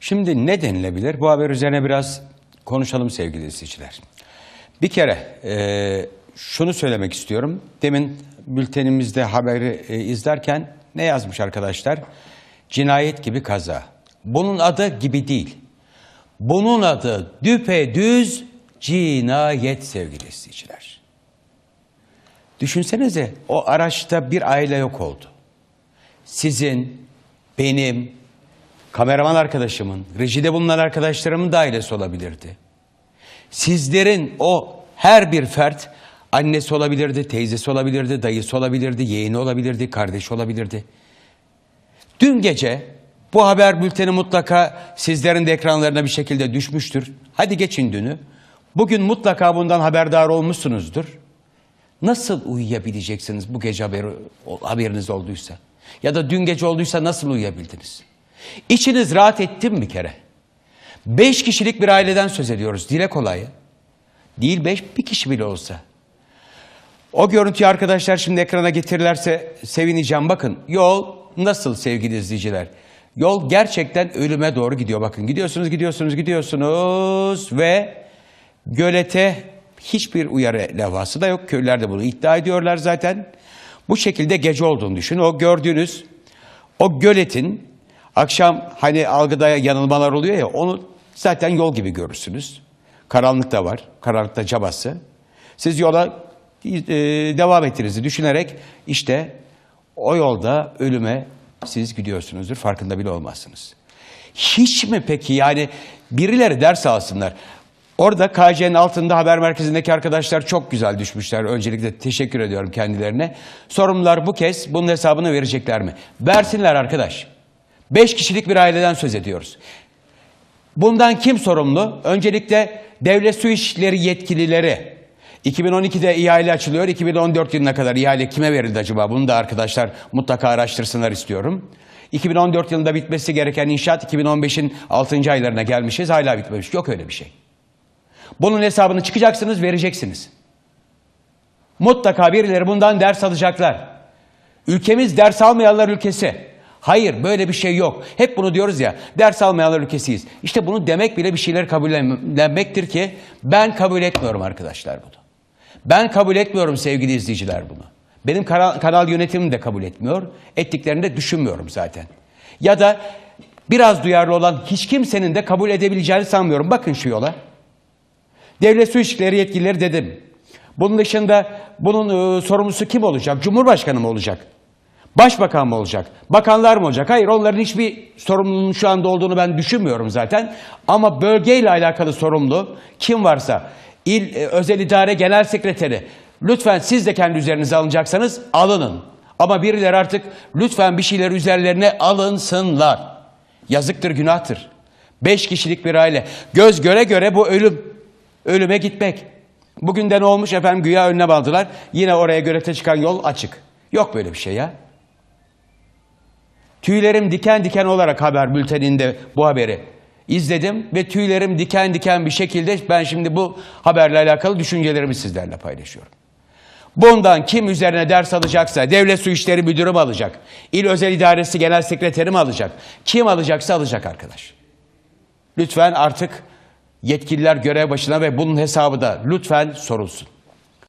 Şimdi ne denilebilir? Bu haber üzerine biraz konuşalım sevgili izleyiciler. Bir kere e, şunu söylemek istiyorum. Demin bültenimizde haberi e, izlerken ne yazmış arkadaşlar? Cinayet gibi kaza. Bunun adı gibi değil. Bunun adı düpedüz cinayet sevgili izleyiciler. Düşünsenize o araçta bir aile yok oldu. Sizin, benim, kameraman arkadaşımın, rejide bulunan arkadaşlarımın da ailesi olabilirdi. Sizlerin o her bir fert annesi olabilirdi, teyzesi olabilirdi, dayısı olabilirdi, yeğeni olabilirdi, kardeşi olabilirdi. Dün gece bu haber bülteni mutlaka sizlerin de ekranlarına bir şekilde düşmüştür. Hadi geçin dünü. Bugün mutlaka bundan haberdar olmuşsunuzdur. Nasıl uyuyabileceksiniz bu gece haberi, haberiniz olduysa? Ya da dün gece olduysa nasıl uyuyabildiniz? İçiniz rahat etti mi kere? Beş kişilik bir aileden söz ediyoruz. Dile kolay. Değil beş, bir kişi bile olsa. O görüntüyü arkadaşlar şimdi ekrana getirirlerse sevineceğim. Bakın yol nasıl sevgili izleyiciler? Yol gerçekten ölüme doğru gidiyor. Bakın gidiyorsunuz, gidiyorsunuz, gidiyorsunuz ve gölete hiçbir uyarı levhası da yok. Köylüler de bunu iddia ediyorlar zaten. Bu şekilde gece olduğunu düşünün. O gördüğünüz o göletin akşam hani algıda yanılmalar oluyor ya onu zaten yol gibi görürsünüz. Karanlık da var. Karanlıkta cabası. Siz yola e, devam ettiğinizi düşünerek işte o yolda ölüme siz gidiyorsunuzdur. Farkında bile olmazsınız. Hiç mi peki yani birileri ders alsınlar. Orada KC'nin altında haber merkezindeki arkadaşlar çok güzel düşmüşler. Öncelikle teşekkür ediyorum kendilerine. Sorumlular bu kez bunun hesabını verecekler mi? Versinler arkadaş. Beş kişilik bir aileden söz ediyoruz. Bundan kim sorumlu? Öncelikle devlet su işleri yetkilileri. 2012'de ihale açılıyor. 2014 yılına kadar ihale kime verildi acaba? Bunu da arkadaşlar mutlaka araştırsınlar istiyorum. 2014 yılında bitmesi gereken inşaat 2015'in 6. aylarına gelmişiz. Hala bitmemiş. Yok öyle bir şey. Bunun hesabını çıkacaksınız, vereceksiniz. Mutlaka birileri bundan ders alacaklar. Ülkemiz ders almayanlar ülkesi. Hayır böyle bir şey yok. Hep bunu diyoruz ya ders almayanlar ülkesiyiz. İşte bunu demek bile bir şeyler kabullenmektir ki ben kabul etmiyorum arkadaşlar bunu. Ben kabul etmiyorum sevgili izleyiciler bunu. Benim kanal, kanal yönetimim de kabul etmiyor. Ettiklerini de düşünmüyorum zaten. Ya da biraz duyarlı olan hiç kimsenin de kabul edebileceğini sanmıyorum. Bakın şu yola. Devlet su işleri yetkilileri dedim. Bunun dışında bunun e, sorumlusu kim olacak? Cumhurbaşkanı mı olacak? Başbakan mı olacak? Bakanlar mı olacak? Hayır onların hiçbir sorumluluğunun şu anda olduğunu ben düşünmüyorum zaten. Ama bölgeyle alakalı sorumlu kim varsa il e, özel idare genel sekreteri lütfen siz de kendi üzerinize alınacaksanız alının. Ama birileri artık lütfen bir şeyler üzerlerine alınsınlar. Yazıktır günahtır. Beş kişilik bir aile. Göz göre göre bu ölüm. Ölüme gitmek. Bugün de ne olmuş efendim güya önüne bağladılar. Yine oraya görete çıkan yol açık. Yok böyle bir şey ya. Tüylerim diken diken olarak haber bülteninde bu haberi izledim ve tüylerim diken diken bir şekilde ben şimdi bu haberle alakalı düşüncelerimi sizlerle paylaşıyorum. Bundan kim üzerine ders alacaksa devlet su işleri müdürü mü alacak? İl özel idaresi genel sekreteri mi alacak? Kim alacaksa alacak arkadaş. Lütfen artık yetkililer görev başına ve bunun hesabı da lütfen sorulsun.